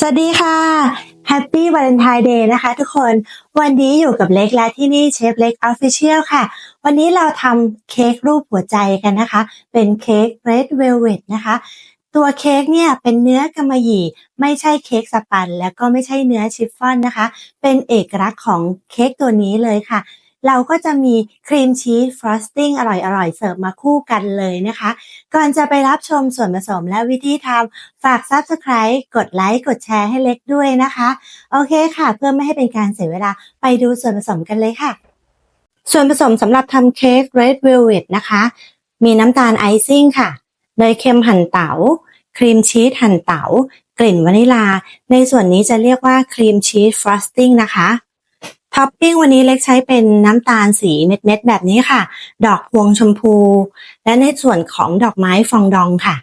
สวัสดีค่ะ Happy Valentine Day นะคะทุกคน วันนี้อยู่กับเล็กและที่นี่เชฟเล็ก Official ค่ะ วันนี้เราทำเค้กรูปหัวใจกันนะคะ เป็นเค้ก Red Velvet นะคะ ตัวเค้กเนี่ยเป็นเนื้อกำมะหยี่ ไม่ใช่เค้กสปัน แล้วก็ไม่ใช่เนื้อชิฟฟ่อนนะคะ เป็นเอกลักษณ์ของเค้กตัวนี้เลยค่ะ เราก็จะมีครีมชีสฟรอสติ้งอร่อยๆ เสิร์ฟมาคู่กันเลยนะคะ ก่อนจะไปรับชมส่วนผสมและวิธีทำฝาก Subscribe กดไลค์กดแชร์ให้เล็กด้วยนะคะ โอเคค่ะ เพื่อไม่ให้เป็นการเสียเวลาไปดูส่วนผสมกันเลยค่ะ ส่วนผสมสำหรับทำเค้ก Red Velvet นะคะ มีน้ำตาลไอซิ่งค่ะเนยเค็มหั่นเตา๋าครีมชีสหั่นเตา๋ากลิ่นวานิลา ในส่วนนี้จะเรียกว่าครีมชีสฟรอสติ้งนะคะ ท็อปปิ้งวันนี้เล็กใช้เป็นน้ำตาลสีเม็ดๆแบบนี้ค่ะ ดอกพวงชมพู และในส่วนของดอกไม้ฟองดองค่ะ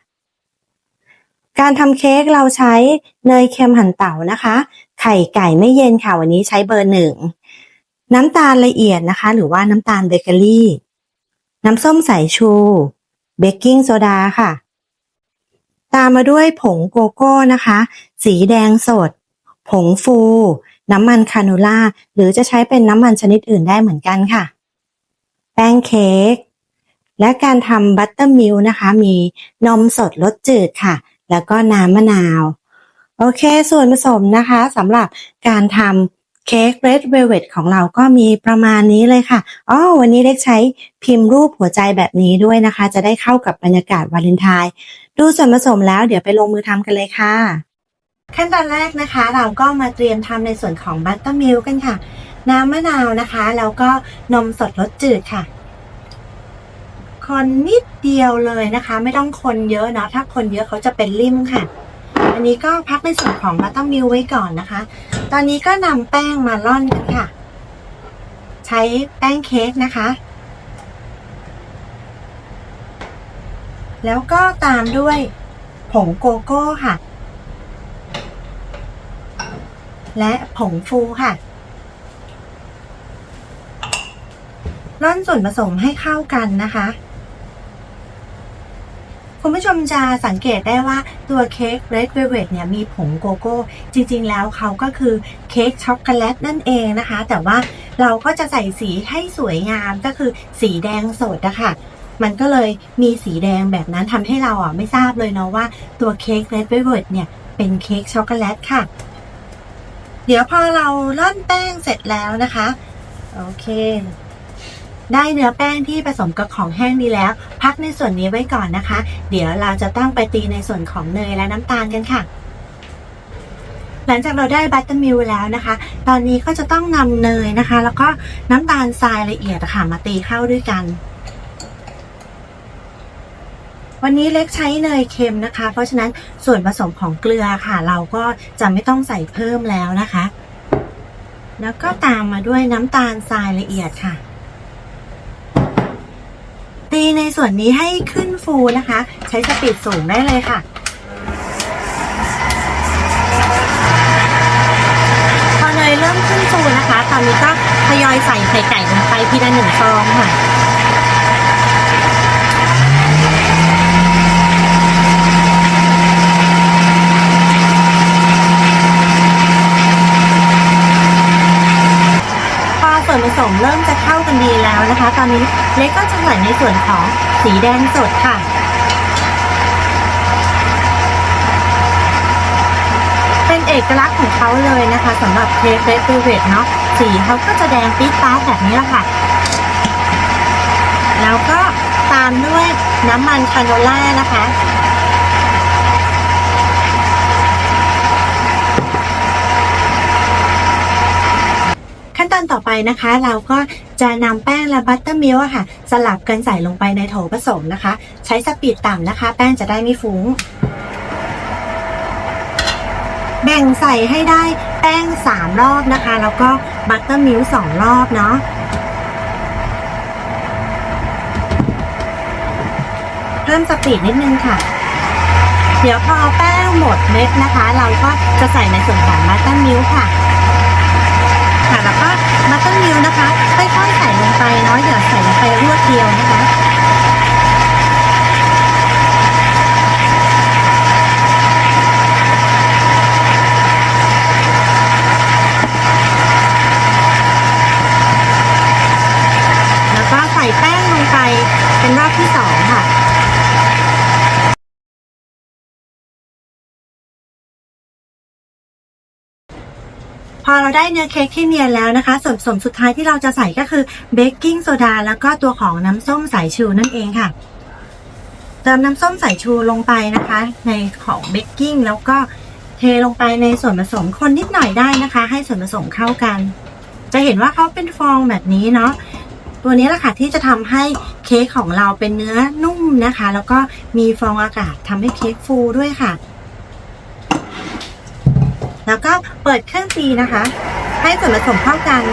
การทำเค้กเราใช้เนยเค็มหั่นเต๋านะคะ ไข่ไก่ไม่เย็นค่ะ วันนี้ใช้เบอร์หนึ่ง น้ำตาลละเอียดนะคะ หรือว่าน้ำตาลเบเกอรี่ น้ำส้มสายชู เบกกิ้งโซดาค่ะ ตามมาด้วยผงโกโก้นะคะ สีแดงสด ผงฟู น้ำมันคาโนล่าหรือจะใช้เป็นน้ำมันชนิดอื่นได้เหมือนกันค่ะ แป้งเค้กและการทำบัตเตอร์มิลนะคะ มีนมสดรสจืดค่ะ แล้วก็น้ำมะนาว โอเค ส่วนผสมนะคะสำหรับการทำเค้ก Red Velvet ของเราก็มีประมาณนี้เลยค่ะอ๋อวันนี้เล็กใช้พิมพ์รูปหัวใจแบบนี้ด้วยนะคะ จะได้เข้ากับบรรยากาศวาเลนไทน์ดูส่วนผสมแล้วเดี๋ยวไปลงมือทำกันเลยค่ะ ขั้นตอนแรกนะคะ เราก็มาเตรียมทำในส่วนของบัตเตอร์มิลกันค่ะ น้ำมะนาวนะคะ แล้วก็นมสดรสจืดค่ะ คนนิดเดียวเลยนะคะ ไม่ต้องคนเยอะเนาะถ้าคนเยอะเขาจะเป็นริ่มค่ะ อันนี้ก็พักในส่วนของบัตเตอร์มิลไว้ก่อนนะคะ ตอนนี้ก็นำแป้งมาร่อนกันค่ะ ใช้แป้งเค้กนะคะแล้วก็ตามด้วยผงโกโก้ค่ะ และผงฟูค่ะ ร่อนส่วนผสมให้เข้ากันนะคะ คุณผู้ชมจะสังเกตได้ว่าตัวเค้ก Red Velvet เนี่ยมีผงโกโก้ จริงๆแล้วเขาก็คือเค้กช็อกโกแลตนั่นเองนะคะ แต่ว่าเราก็จะใส่สีให้สวยงามก็คือสีแดงสดนะคะมันก็เลยมีสีแดงแบบนั้นทำให้เราอะไม่ทราบเลยเนาะว่าตัวเค้ก Red Velvet เนี่ยเป็นเค้กช็อกโกแลตค่ะ เดี๋ยวพอเราร่อนแป้งเสร็จแล้วนะคะ โอเค ได้เนื้อแป้งที่ผสมกับของแห้งดีแล้ว พักในส่วนนี้ไว้ก่อนนะคะ เดี๋ยวเราจะตั้งไปตีในส่วนของเนยและน้ำตาลกันค่ะ หลังจากเราได้บัตเตอร์มิลค์แล้วนะคะ ตอนนี้ก็จะต้องนำเนยนะคะ แล้วก็น้ำตาลทรายละเอียดะค่ะมาตีเข้าด้วยกัน วันนี้เล็กใช้เนยเค็มนะคะ เพราะฉะนั้นส่วนผสมของเกลือค่ะ เราก็จะไม่ต้องใส่เพิ่มแล้วนะคะ แล้วก็ตามมาด้วยน้ำตาลทรายละเอียดค่ะ ตีในส่วนนี้ให้ขึ้นฟูนะคะ ใช้สปีดสูงได้เลยค่ะพอเนยเริ่มขึ้นฟูนะคะ ตอนนี้ก็ทยอยใส่ไข่ไก่ลงไปทีละหนึ่งฟองค่ะ พอส่วนผสมเริ่มจะเข้ากันดีแล้วนะคะ ต อนนี้เล็กก็จะใส่ในส่วนของสีแดงสดค่ะ เป็นเอกลักษณ์ของเขาเลยนะคะสำหรับเค้กเรดเวลเวทเนาะสีเขาก็จะแดงปี๊ดป้าแบบนี้แหละค่ะ แล้วก็ตามด้วยน้ำมันคาโนล่านะคะ ต่อไปนะคะ เราก็จะนำแป้งและบัตเตอร์มิลค์ค่ะ สลับกันใส่ลงไปในโถผสมนะคะ ใช้สปีดต่ำนะคะ แป้งจะได้ไม่ฟุ้ง แบ่งใส่ให้ได้แป้ง 3 รอบนะคะ แล้วก็บัตเตอร์มิลค์2รอบเนาะเพิ่มสปีดนิดนึงค่ะ เดี๋ยวพอแป้งหมดเม็ดนะคะ เราก็จะใส่ในส่วนของบัตเตอร์มิลค์ค่ะ ค่ะ แล้วก็มัตเตอร์มิลค์นะคะค่อยๆใส่ลงไปเนาะอย่าใส่ลงไปรวดเดียวนะคะ พ พอเราได้เนื้อเค้กที่เนียนแล้วนะคะส่วนผสมสุดท้ายที่เราจะใส่ก็คือเบกกิ้งโซดาแล้วก็ตัวของน้ำส้มสายชูนั่นเองค่ะ เติมน้ำส้มสายชูลงไปนะคะ ในของเบกกิ้งแล้วก็เทลงไปในส่วนผสมคนนิดหน่อยได้นะคะ ให้ส่วนผสมเข้ากัน จะเห็นว่าเขาเป็นฟองแบบนี้เนาะตัวนี้แหละค่ะที่จะทำให้เค้กของเราเป็นเนื้อนุ่มนะคะ แล้วก็มีฟองอากาศทำให้เค้กฟูด้วยค่ะ แล้วก็เปิดเครื่องตีนะคะ ให้ส่วนผสมเข้ากัน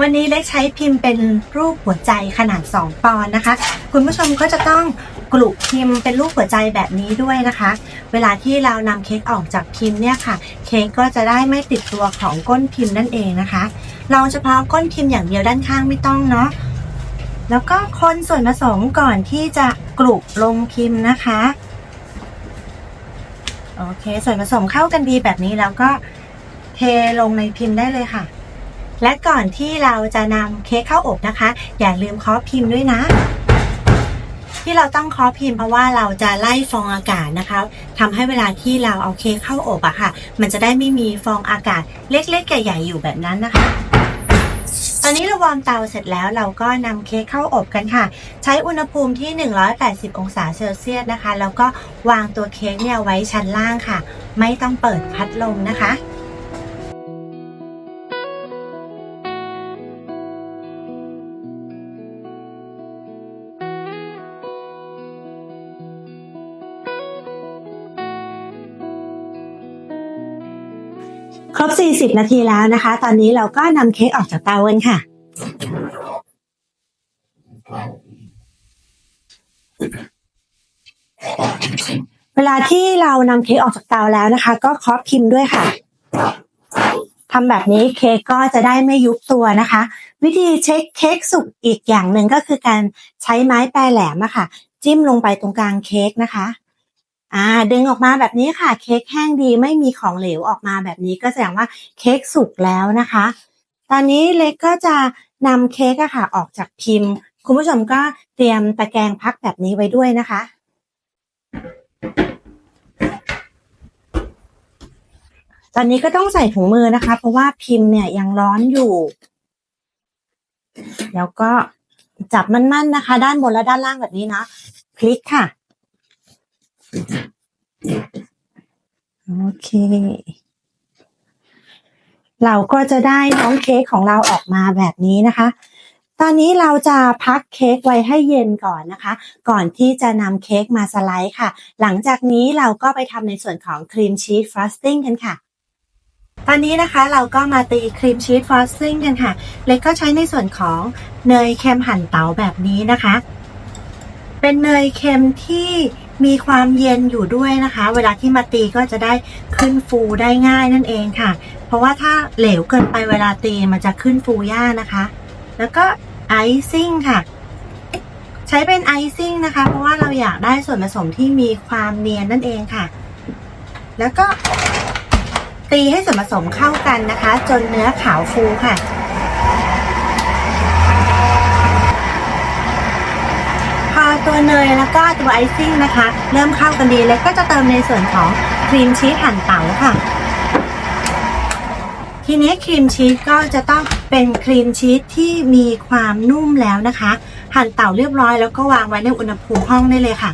วันนี้เล็กใช้พิมพ์เป็นรูปหัวใจขนาด 2 ปอนด์นะคะ คุณผู้ชมก็จะต้องกลุพิมพ์เป็นรูปหัวใจแบบนี้ด้วยนะคะ เวลาที่เรานำเค้กออกจากพิมพ์เนี่ยค่ะ เค้กก็จะได้ไม่ติดตัวของก้นพิมพ์นั่นเองนะคะลองเฉพาะก้นพิมพ์อย่างเดียวด้านข้างไม่ต้องเนาะแล้วก็คนส่วนผสมก่อนที่จะกลุลงพิมพ์นะคะ โอเค ส่วนผสมเข้ากันดีแบบนี้แล้วก็เทลงในพิมพ์ได้เลยค่ะ และก่อนที่เราจะนำเค้กเข้าอบนะคะ อย่าลืมเคาะพิมพ์ด้วยนะ ที่เราต้องเคาะพิมพ์เพราะว่าเราจะไล่ฟองอากาศนะคะทำให้เวลาที่เราเอาเค้กเข้าอบอะค่ะ มันจะได้ไม่มีฟองอากาศเล็กๆใหญ่ๆอยู่แบบนั้นนะคะ ตอนนี้เราวอร์มเตาเสร็จแล้วเราก็นำเค้กเข้าอบกันค่ะ ใช้อุณหภูมิที่ 180 องศาเซลเซียสนะคะ แล้วก็วางตัวเค้กเนี่ยไว้ชั้นล่างค่ะ ไม่ต้องเปิดพัดลมนะคะ ครบ 40 นาทีแล้วนะคะ ตอนนี้เราก็นำเค้กออกจากเตากันค่ะ เวลาที่เรานำเค้กออกจากเตาแล้วนะคะ ก็เคาะพิมพ์ด้วยค่ะทำแบบนี้เค้กก็จะได้ไม่ยุบตัวนะคะ วิธีเช็คเค้กสุกอีกอย่างหนึ่งก็คือการใช้ไม้แปรแหลมอะค่ะ จิ้มลงไปตรงกลางเค้กนะคะ อ่าดึงออกมาแบบนี้ค่ะ เค้กแห้งดีไม่มีของเหลวออกมาแบบนี้ก็แสดงว่าเค้กสุกแล้วนะคะ ตอนนี้เล็กก็จะนำเค้กอะค่ะ ออกจากพิมพ์ คุณผู้ชมก็เตรียมตะแกรงพักแบบนี้ไว้ด้วยนะคะตอนนี้ก็ต้องใส่ถุงมือนะคะ เพราะว่าพิมพ์เนี่ยยังร้อนอยู่ แล้วก็จับมั่นๆนะคะ ด้านบนและด้านล่างแบบนี้นะพลิกค่ะ โอเค เราก็จะได้น้องเค้กของเราออกมาแบบนี้นะคะ ตอนนี้เราจะพักเค้กไว้ให้เย็นก่อนนะคะ ก่อนที่จะนำเค้กมาสไลด์ค่ะ หลังจากนี้เราก็ไปทำในส่วนของครีมชีสฟรอสติ้งกันค่ะตอนนี้นะคะเราก็มาตีครีมชีสฟรอสติ้งกันค่ะ เล็กก็ใช้ในส่วนของเนยเค็มหั่นเตาแบบนี้นะคะ เป็นเนยเค็มที่ มีความเย็นอยู่ด้วยนะคะ เวลาที่มาตีก็จะได้ขึ้นฟูได้ง่ายนั่นเองค่ะ เพราะว่าถ้าเหลวเกินไปเวลาตีมันจะขึ้นฟูยากนะคะ แล้วก็ไอซิ่งค่ะ ใช้เป็นไอซิ่งนะคะ เพราะว่าเราอยากได้ส่วนผสมที่มีความเนียนนั่นเองค่ะ แล้วก็ตีให้ส่วนผสมเข้ากันนะคะ จนเนื้อขาวฟูค่ะ ตัวเนยแล้วก็ตัวไอซิ่งนะคะ เริ่มเข้ากันดีแล้วก็จะเติมในส่วนของครีมชีสหั่นเต๋าค่ะทีนี้ครีมชีสก็จะต้องเป็นครีมชีสที่มีความนุ่มแล้วนะคะ หั่นเต๋าเรียบร้อยแล้วก็วางไว้ในอุณหภูมิห้องได้เลยค่ะ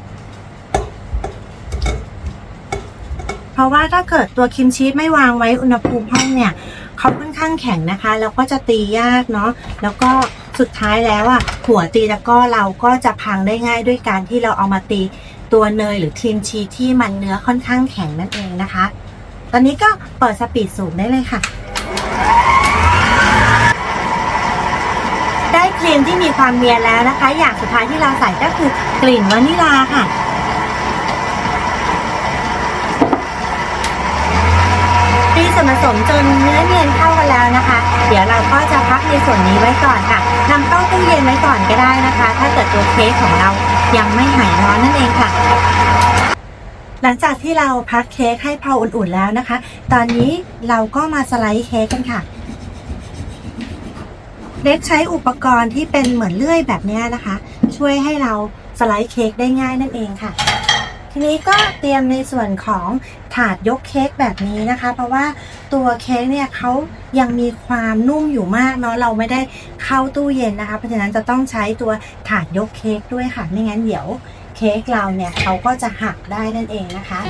เพราะว่าถ้าเกิดตัวครีมชีสไม่วางไว้อุณหภูมิห้องเนี่ยเขาค่อนข้างแข็งนะคะ แล้วก็จะตียากเนาะแล้วก็ สุดท้ายแล้วอะหัวตีตะก้อเราก็จะพังได้ง่ายด้วยการที่เราเอามาตีตัวเนยหรือครีมชีสที่มันเนื้อค่อนข้างแข็งนั่นเองนะคะ ตอนนี้ก็เปิดสปีดสูงได้เลยค่ะ ได้ครีมที่มีความเนียนแล้วนะคะ อย่างสุดท้ายที่เราใส่ก็คือกลิ่นวานิลาค่ะตีส่วนผสมจนเนื้อเนียนเข้ากันแล้วนะคะ เดี๋ยวเราก็จะพักในส่วนนี้ไว้ก่อนค่ะ นำเข้าตู้เย็นไว้ก่อนก็ได้นะคะ ถ้าเกิดตัวเค้กของเรายังไม่หายร้อนนั่นเองค่ะ หลังจากที่เราพักเค้กให้พออุ่นๆแล้วนะคะ ตอนนี้เราก็มาสไลด์เค้กกันค่ะเล็กใช้อุปกรณ์ที่เป็นเหมือนเลื่อยแบบนี้นะคะ ช่วยให้เราสไลด์เค้กได้ง่ายนั่นเองค่ะ ทีนี้ก็เตรียมในส่วนของถาดยกเค้กแบบนี้นะคะ เพราะว่าตัวเค้กเนี่ยเขายังมีความนุ่มอยู่มากเนาะเราไม่ได้เข้าตู้เย็นนะคะ เพราะฉะนั้นจะต้องใช้ตัวถาดยกเค้กด้วยค่ะไม่งั้นเดี๋ยวเค้กเราเนี่ยเขาก็จะหักได้นั่นเองนะคะ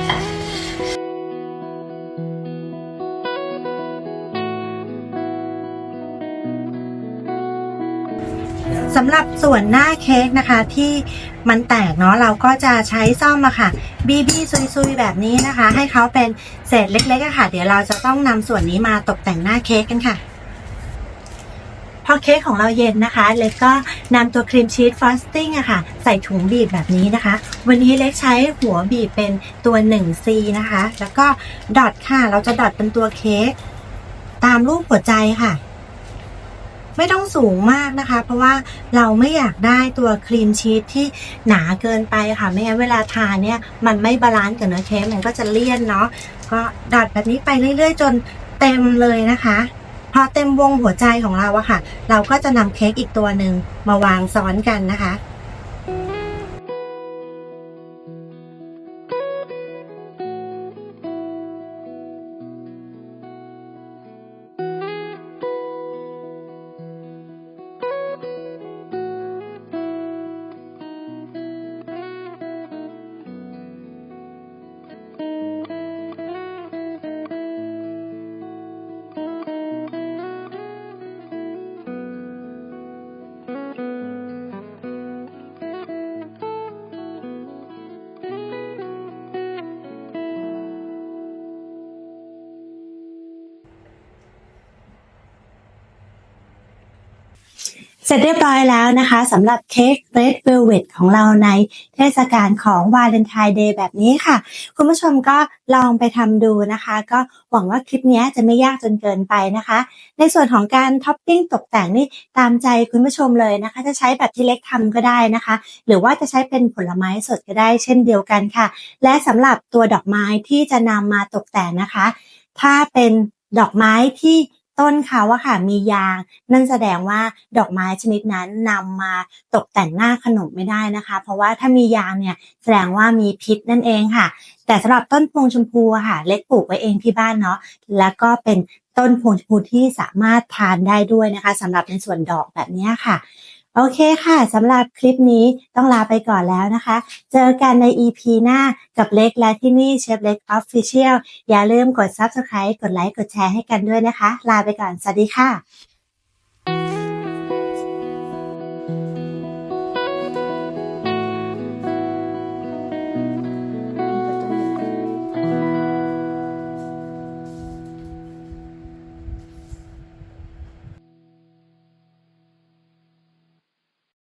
สำหรับส่วนหน้าเค้กนะคะที่มันแตกเนาะเราก็จะใช้ซ่อมอะค่ะบีบีซุยๆแบบนี้นะคะ ให้เขาเป็นเศษเล็กๆอะค่ะ เดี๋ยวเราจะต้องนำส่วนนี้มาตกแต่งหน้าเค้กกันค่ะพอเค้กของเราเย็นนะคะ เล็กก็นำตัวครีมชีสฟรอสติ้งอะค่ะ ใส่ถุงบีบแบบนี้นะคะ วันนี้เล็กใช้หัวบีบเป็นตัว 1C นะคะ แล้วก็ดอทค่ะ เราจะดอทเป็นตัวเค้กตามรูปหัวใจค่ะ ไม่ต้องสูงมากนะคะ เพราะว่าเราไม่อยากได้ตัวครีมชีสที่หนาเกินไปค่ะ ไม่งั้นเวลาทานเนี่ยมันไม่บาลานซ์กับเนื้อเค้กมันก็จะเลี่ยนเนาะก็ดัดแบบนี้ไปเรื่อย ๆ จนเต็มเลยนะคะ พอเต็มวงหัวใจของเราอะค่ะ เราก็จะนำเค้กอีกตัวหนึ่งมาวางซ้อนกันนะคะ เสร็จเรียบร้อยแล้วนะคะสำหรับเค้ก Red Velvet ของเราในเทศกาลของวาเลนไทน์เดย์แบบนี้ค่ะ คุณผู้ชมก็ลองไปทำดูนะคะ ก็หวังว่าคลิปนี้จะไม่ยากจนเกินไปนะคะ ในส่วนของการท็อปปิ้งตกแต่งนี่ตามใจคุณผู้ชมเลยนะคะ จะใช้แบบที่เล็กทำก็ได้นะคะ หรือว่าจะใช้เป็นผลไม้สดก็ได้เช่นเดียวกันค่ะ และสำหรับตัวดอกไม้ที่จะนำมาตกแต่งนะคะ ถ้าเป็นดอกไม้ที่ ต้นเขาอะค่ะมียาง นั่นแสดงว่าดอกไม้ชนิดนั้นนำมาตกแต่งหน้าขนมไม่ได้นะคะ เพราะว่าถ้ามียางเนี่ยแสดงว่ามีพิษนั่นเองค่ะ แต่สำหรับต้นพวงชมพูค่ะ เล็กปลูกไว้เองที่บ้านเนาะแล้วก็เป็นต้นพวงชมพูที่สามารถทานได้ด้วยนะคะสำหรับในส่วนดอกแบบนี้ค่ะ โอเคค่ะสำหรับคลิปนี้ต้องลาไปก่อนแล้วนะคะ เจอกันใน EP หน้ากับเล็กและที่นี่เชฟเล็ก Official อย่าลืมกด Subscribe กดไลค์กดแชร์ให้กันด้วยนะคะ ลาไปก่อน สวัสดีค่ะ